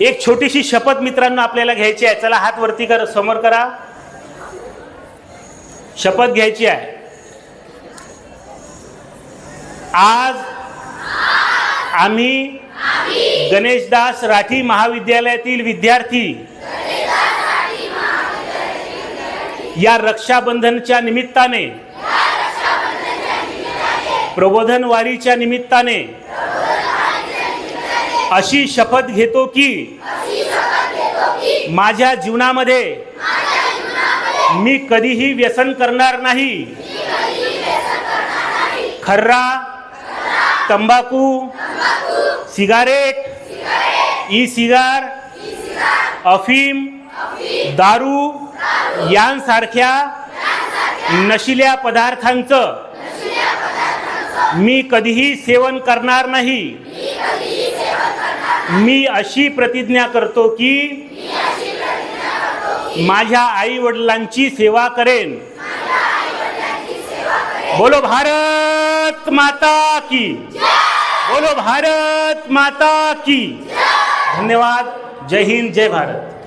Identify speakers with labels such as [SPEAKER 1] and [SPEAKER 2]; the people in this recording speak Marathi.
[SPEAKER 1] एक छोटीशी शपथ मित्रांनो आपल्याला घ्यायची आहे. चला हात वरती कर समोर करा. शपथ घ्यायची आहे. आज आम्ही गणेशदास राठी महाविद्यालयातील विद्यार्थी या रक्षाबंधनच्या निमित्ताने प्रबोधनवारीच्या निमित्ताने अशी शपथ घेतो की माझ्या जीवनामध्ये मी कधीही व्यसन करणार नाही. खर्रा तंबाखू सिगारेट ई सिगार अफीम दारू यांसारख्या नशिल्या पदार्थांचं मी कधीही सेवन करणार नाही. मी अशी प्रतिज्ञा करतो की माझ्या आई वडिलांची सेवा करेन. बोलो भारत माता की. बोलो भारत माता की. धन्यवाद. जय हिंद जय भारत.